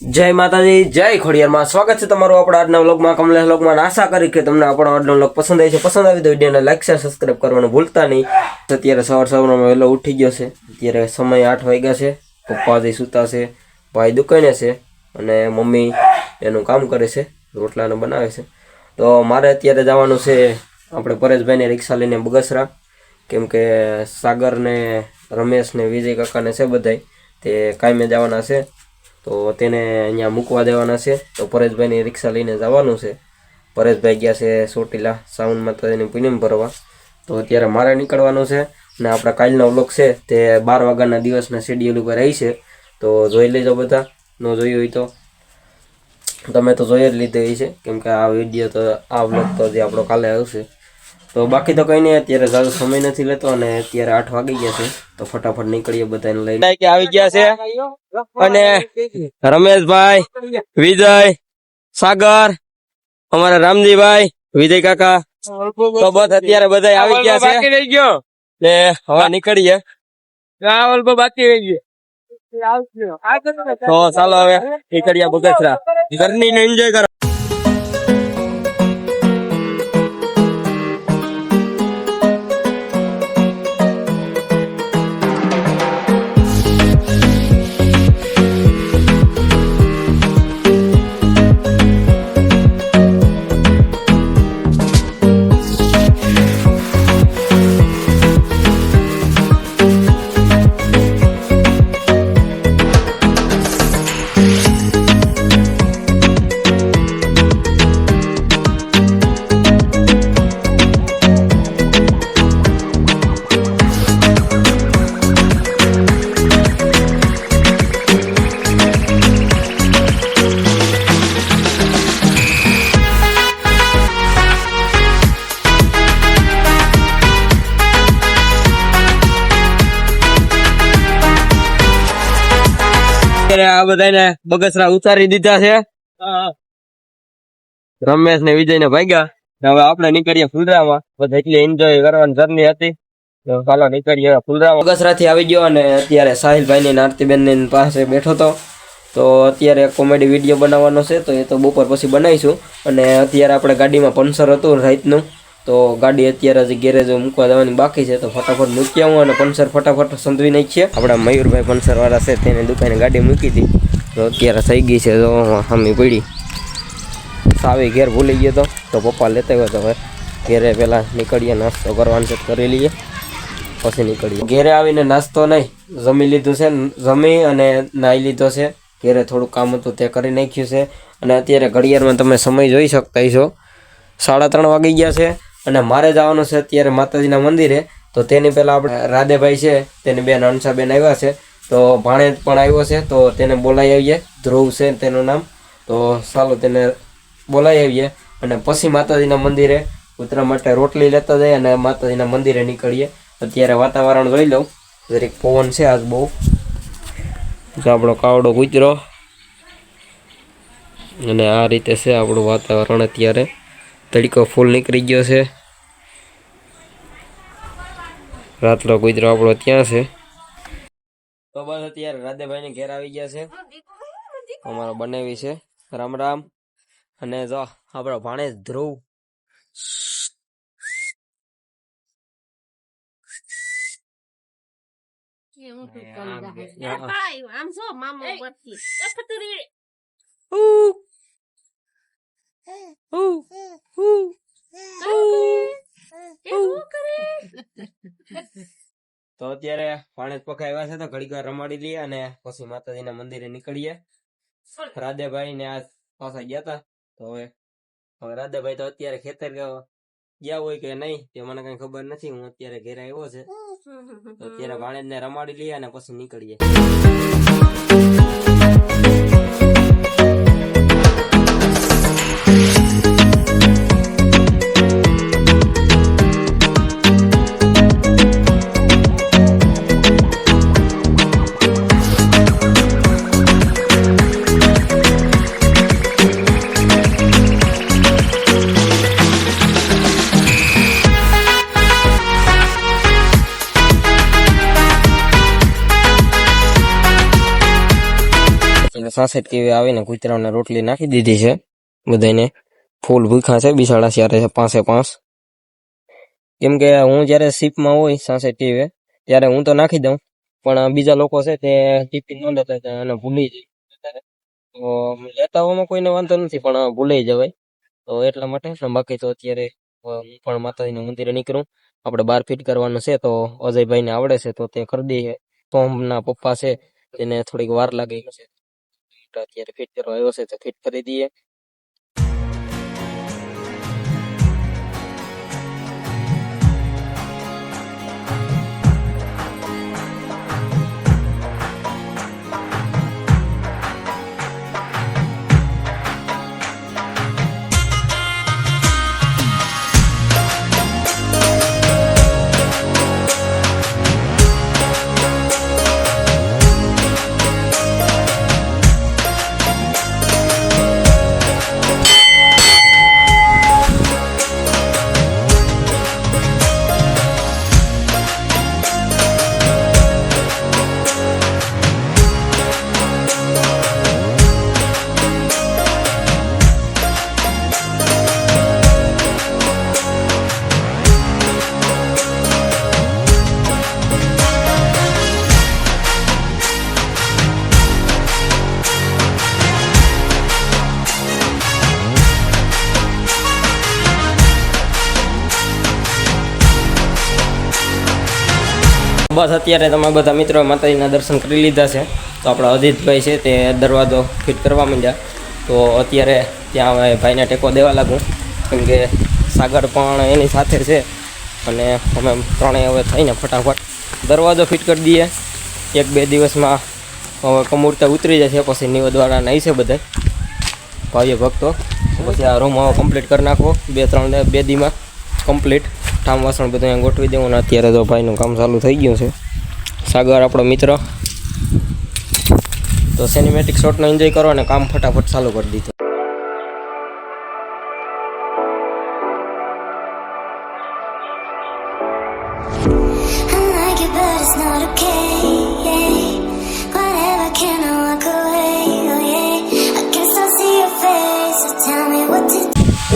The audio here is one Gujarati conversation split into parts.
જય માતાજી, જય ખોડિયારમાં. સ્વાગત છે તમારું આપણા આજના વ્લોગમાં. કમલેશ વ્લોગમાં આશા કરી કે તમને આપણો આજનો વ્લોગ પસંદ આવી છે પસંદ આવી તો વિડીયોને લાઈક, શેર સબસ્ક્રાઈબ કરવાનું ભૂલતા નહીં. અત્યારે સવાર સવારમાં વહેલો ઉઠી ગયો છે. અત્યારે સમય આઠ વાગ્યા છે. પપ્પા સૂતા છે. ભાઈ દુકાને છે અને મમ્મી એનું કામ કરે છે. રોટલાને બનાવે છે. તો મારે અત્યારે જવાનું છે આપણે પરેશભાઈને રિક્ષા લઈને બગસરા. કેમ કે રમેશને વિજય કાકાને છે બધાય. તે કાયમે જવાના છે. તો તેને અહીંયા મૂકવા દેવાના છે. તો પરેશભાઈની રિક્ષા લઈને જવાનું છે. પરેશભાઈ ગયા છે ચોટીલા સાવન માતાજીની પૂનમ ભરવા. તો અત્યારે મારે નીકળવાનું છે અને આપણા કાલનો વ્લોગ છે તે બાર વાગ્યાના દિવસના શેડ્યુલ ઉપર રહી છે. તો જોઈ લેજો બધા. ન જોયું હોય તો. તમે તો જોઈ જ લીધી હોય છે. કેમ કે આ વીડિયો તો, આ વ્લોગ તો જે આપણો કાલે આવશે. તો બાકી તો કઈ નહીં અત્યારે ઝાઝો સમય નથી લેતો અને અત્યારે આઠ વાગી ગયા છે. તો ફટાફટ નીકળીએ બધાને લઈને. કે આવી ગયા છે. અને રમેશભાઈ વિજય સાગર અમારા રામજીભાઈ વિજય કાકા તો બસ અત્યારે બધા આવી ગયા છે. બાકી રહી ગયો. ને હવે નીકળીએ. રાવલ બાકી રહી ગયો. તો ચાલો હવે નીકળ્યા બગસરા. ઘરની એન્જોય કરો. અત્યારે આ બધાને બગસરા ઉતારી દીધા છે. રમેશ ને વિજય ને ભાગ્યા હવે આપણે નીકળીએ ફુલરામાં બધા એટલી એન્જોય કરવાની જર્ની હતી. તો ચાલો નીકળીએ ફુલરામાં બગસરા થી આવી ગયો અને અત્યારે સાહિલભાઈ ની નારતીબેનની પાસે બેઠો હતો તો અત્યારે કોમેડી વીડિયો બનાવવાનો છે તો એ તો બપોર પછી બનાવીશું. અને અત્યારે આપણે ગાડીમાં પંચર હતું રાતનું. તો ગાડી અત્યારે હજી ગેરેજ મૂકવા જવાની બાકી છે, તો ફટાફટ મૂકી આવું અને પંચર ફટાફટ સંધવી નાખીએ. આપણા મયુરભાઈ પંચર વાળા છે, તેને દુકાને ગાડી મૂકી હતી તો અત્યારે થઈ ગઈ છે તો હમી પડી. સાવી ઘેર ભૂલી ગયો તો તો પપ્પા લેતા હોય તો હવે ઘેરે પહેલાં નીકળીએ, નાસ્તો કરવાનો છે કરી લઈએ. પછી નીકળીએ. ઘેરે આવીને નાસ્તો નહીં, જમી લીધું છે, જમી અને નાહી લીધો છે. ઘેરે થોડું કામ હતું, તે કરી નાખ્યું છે. અને અત્યારે ઘડિયાળમાં તમે સમય જોઈ શકતા છો સાડા ત્રણ વાગી ગયા છે. અને મારે જવાનું છે અત્યારે માતાજીના મંદિરે, તો તેની પહેલાં આપણે રાધેભાઈ છે, તેની બેન હંસાબેન આવ્યા છે, તો ભાણેજ પણ આવ્યો છે, તો તેને બોલાવી આવીએ. ધ્રુવ છે તેનું નામ. તો ચાલો તેને બોલાવી આવીએ અને પછી માતાજીના મંદિરે ઉતરા માટે રોટલી લેતા જઈએ અને માતાજીના મંદિરે નીકળીએ. અત્યારે વાતાવરણ જોઈ લઉં. જરીક પવન છે આજ બહુ. જો આપણો કાવડો કૂતરો અને આ રીતે છે આપણું વાતાવરણ અત્યારે. તડકો ફૂલ નીકળી ગયો છે. રાતનો કુદરો આપણો ત્યાં છે. તો બસ અત્યારે રાધેભાઈ ને ઘેર આવી ગયા છે. અમારો બનાવી છે. રામ રામ. અને જો આપણો ભાણેજ ધ્રુવ. આમ છો મામો હું કરે તો અત્યારે ભાણેજ પખા આવ્યા છે તો ઘડીક વાર રમાડી લઈએ અને પછી માતાજીના મંદિરે નીકળીએ. રાધેભાઈ ને આ પાછા ગયા હતા તો હવે હવે રાધેભાઈ તો અત્યારે ખેતર ગયા. હોય કે નહીં તે મને કઈ ખબર નથી. હું અત્યારે ઘેર આવ્યો છે. તો અત્યારે ભાણેજ ને રમાડી લઈએ અને પછી નીકળીએ. સાસઠ કેવી આવીને કૂતરાઓને રોટલી નાખી દીધી છે. બધાને ફૂલ ભૂખા છે બિસાડા ત્યારે છે પાંચે પાંચ કેમ કે હું જ્યારે શીપમાં હોય સાસઠ ટીવે ત્યારે હું તો નાખી દઉં. પણ બીજા લોકો છે તે ટિફિન ન લેતા હતા અને ભૂલી જાય. તો લેતા હોવામાં કોઈને વાંધો નથી પણ ભૂલાઈ જવાય. તો એટલા માટે ને બાકી તો અત્યારે અ, હું પણ માતાજીના મંદિરે નીકળું. આપણે બાર ફીટ કરવાનું છે તો અજયભાઈને આવડે છે તો તે કરી દઈએ. સોમના પપ્પા છે તેને થોડીક વાર લાગે છે તો અત્યારે ફિટ કરવા આવ્યો છે તો ફિટ કરી દઈએ. બસ અત્યારે તમે બધા મિત્રો માતાજીના દર્શન કરી લીધા છે. તો આપણા અજીતભાઈ છે તે દરવાજો ફિટ કરવા માંડ્યા. તો અત્યારે ત્યાં હવે ભાઈને ટેકો દેવા લાગું. કેમ કે સાગર પણ એની સાથે છે અને અમે ત્રણેય હવે થઈને ફટાફટ દરવાજો ફિટ કરી દઈએ. એક બે દિવસમાં હવે કમૂરતા ઉતરી જશે, પછી નિવેદવાળા નહીં છે બધા. ભાવ્ય ભક્તો પછી આ રૂમ હવે કમ્પ્લીટ કરી નાખો બે, ત્રણ, બે દીમાં કમ્પ્લીટ ઠામ વાસણ બધું અહીંયા ગોઠવી દેવું ને અત્યારે તો ભાઈનું કામ ચાલુ થઈ ગયું છે. સાગર આપણો મિત્ર. તો સિનેમેટિક શોટનો એન્જોય કરો અને કામ ફટાફટ ચાલુ કરી દીધું.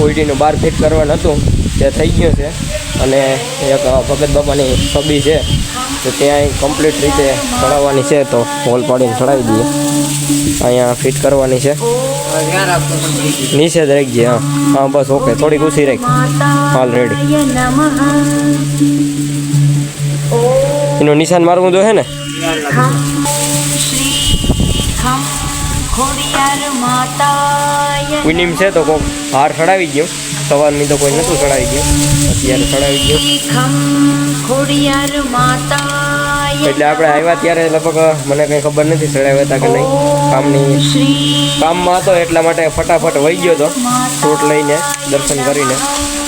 Away? Oh બાર ફિટ કરવાનું હતું તે થઈ ગયું છે. અને એક ભગત બાપાની છબી છે, તો ત્યાં કમ્પ્લીટ રીતે ચડાવવાની છે, તો હોલ પાડીને ચડાવી દઈએ. અહીંયા ફિટ કરવાની છે. નીચે જ રાખજે, હા. હા, બસ ઓકે થોડીક ઊંચી રાખ. ઓલરેડી એનું નિશાન મારવું તો હે ને? વિનિમ છે તો કોક હાર ચડાવી ગયો. સવારની તો કોઈ નતું ચડાવી ગયું. અત્યારે ચડાવી ગયું. એટલે આપણે આવ્યા ત્યારે લગભગ મને કંઈ ખબર નથી ચડાવ્યા હતા કે નહીં. કામની કામમાં હતો એટલા માટે ફટાફટ વહી ગયો હતો ફ્રૂટ લઈને દર્શન કરીને.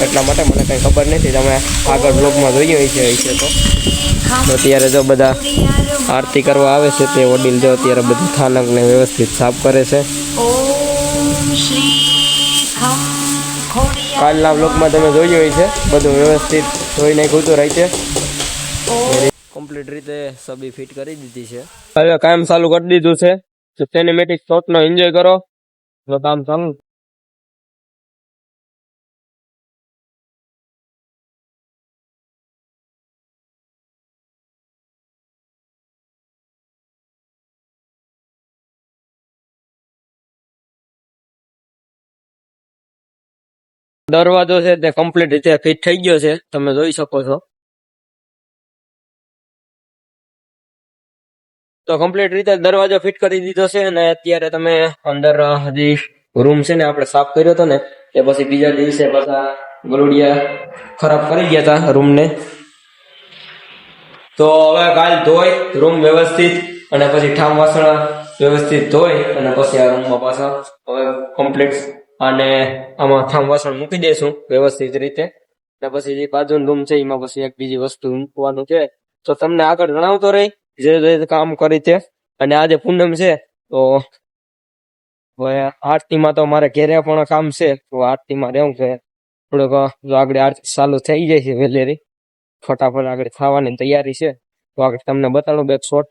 એટલા માટે મને કંઈ ખબર નથી. તમે આગળ બ્લોગમાં જોઈએ છે છે તો. અત્યારે જો બધા આરતી કરવા આવે છે તે વડીલ જો અત્યારે બધું સ્થાનકને વ્યવસ્થિત સાફ કરે છે. કાલના બ્લોગમાં તમે જોઈ હોય છે બધું વ્યવસ્થિત ધોઈ નાખ્યું હતું રહી છે કમ્પ્લીટ રીતે સબી ફિટ કરી દીધી છે. હવે કામ ચાલુ કરી દીધું છે. સિનેમેટિક શોટનો એન્જોય કરો. તો કામ ચાલુ દરવાજો છે તે કમ્પ્લીટ રીતે ફિટ થઈ ગયો છે. તમે જોઈ શકો છો. તો કમ્પ્લીટ રીતે દરવાજો ફિટ કરી દીધો છે અને અત્યારે તમે અંદર હજી રૂમ છે ને આપણે સાફ કર્યો હતો ને, એ પછી બીજા દિવસે પાછા ગલુડિયા ખરાબ કરી ગયા હતા રૂમને તો હવે કાલ ધોઈ રૂમ વ્યવસ્થિત અને પછી ઠામ વાસણ વ્યવસ્થિત ધોઈ અને પછી આ રૂમમાં પાછા હવે કમ્પ્લીટ અને આમાં ઠામ વાસણ મૂકી દેશું વ્યવસ્થિત રીતે. અને પછી જે બાજુનો રૂમ છે, એમાં પછી એક બીજી વસ્તુ મૂકવાનું છે. તો તમને આગળ જણાવતો રહી, જે જે કામ કરી તે અને આજે પૂનમ છે, તો આરતીમાં તો મારે ઘેરે પણ કામ છે. તો આરતીમાં રહેવું છે. થોડુંક આગળ આરતી ચાલુ થઈ જાય છે વહેલેરી ફટાફટ આગળ થવાની તૈયારી છે. તો આગળ તમને બતાડું બે શોટ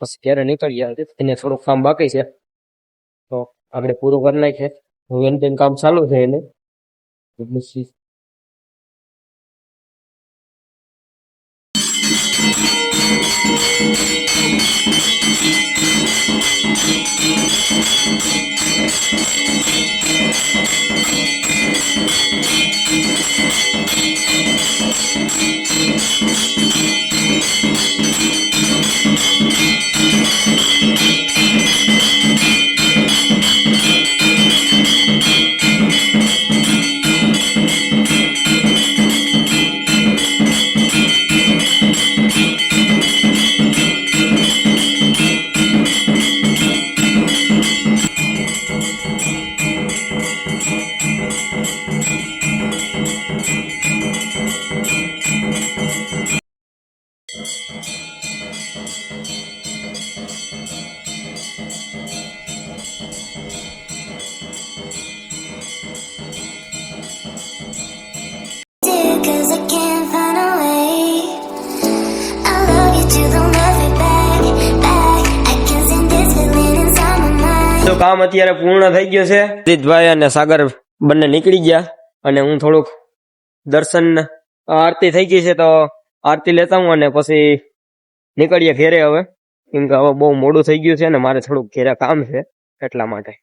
પછી ઘેરે નીકળી જાય એને થોડુંક કામ બાકી છે. તો આગળ પૂરું કરી નાખીએ. હવે એને કામ ચાલુ છે એને એટલે સી- Cause તો કામ અત્યારે પૂર્ણ થઈ ગયું છે. જીતભાઈ અને સાગર બંને નીકળી ગયા અને હું થોડુંક દર્શન, આરતી થઈ ગઈ છે તો આરતી લેતા હું અને પછી નીકળીએ ઘેરે હવે. કેમ કે હવે બહુ મોડું થઈ ગયું છે અને મારે થોડુંક ઘેરે કામ છે એટલા માટે.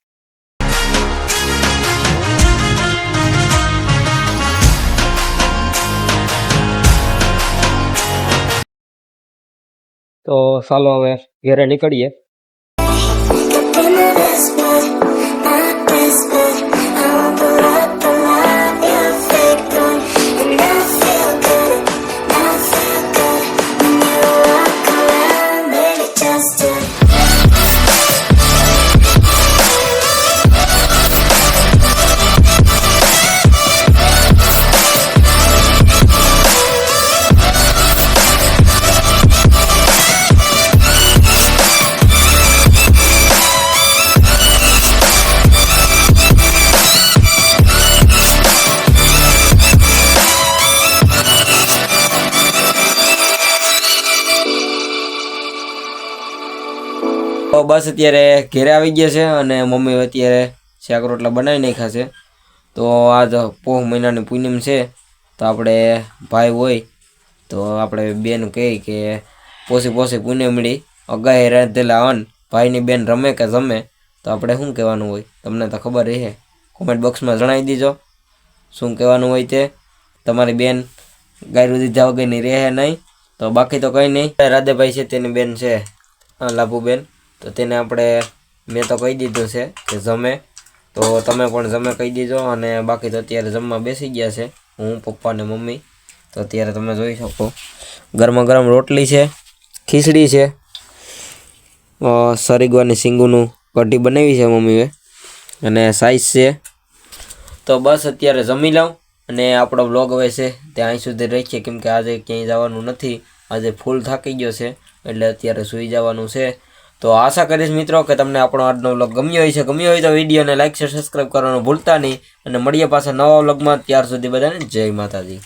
તો ચાલો હવે ઘેરે નીકળીએ. બસ અત્યારે ઘેરે આવી ગયા છે અને મમ્મી અત્યારે શાક રોટલા બનાવી નાખ્યા છે. તો આજ પોહ મહિનાની પૂનમ છે. તો આપણે ભાઈ હોય તો આપણે બેન કહી કે પોસી પોસી પૂનમડી અગાહે રાંધેલા અન્ન ભાઈની બેન રમે કે જમે, તો આપણે શું કહેવાનું હોય? તમને તો ખબર રહે. કોમેન્ટ બોક્સમાં જણાવી દીજો. શું કહેવાનું હોય તે? તમારી બેન ગાયરું દીધા નહીં રહે નહીં? તો બાકી તો કંઈ નહીં. રાધેભાઈ છે, તેની બેન છે. લાભુબેન. તો તેને આપણે મેં તો કહી દીધું છે કે જમે. તો તમે પણ જમે કહી દીજો અને બાકી તો અત્યારે જમવા બેસી ગયા છે. હું, પપ્પા ને મમ્મી. તો અત્યારે તમે જોઈ શકો. ગરમા ગરમ રોટલી છે, ખીચડી છે સરીગવાની સિંગુનું કઢી બનાવી છે મમ્મીએ. અને સાઈઝ છે. તો બસ અત્યારે જમી લઉં અને આપણો બ્લોગ હવે છે ત્યાં અહીં સુધી રાખીએ કેમ કે આજે ક્યાંય જવાનું નથી. આજે ફૂલ થાકી ગયો છે એટલે અત્યારે સૂઈ જવાનું છે. તો આશા કરીશ મિત્રો કે તમને આપણો આજનો વ્લોગ ગમ્યો હોય છે ગમ્યો હોય તો વિડીયોને લાઇક શેર સબસ્ક્રાઈબ કરવાનું ભૂલતા નહીં. અને મળીએ પાછા નવા વ્લોગમાં ત્યાર સુધી બધાને જય માતાજી.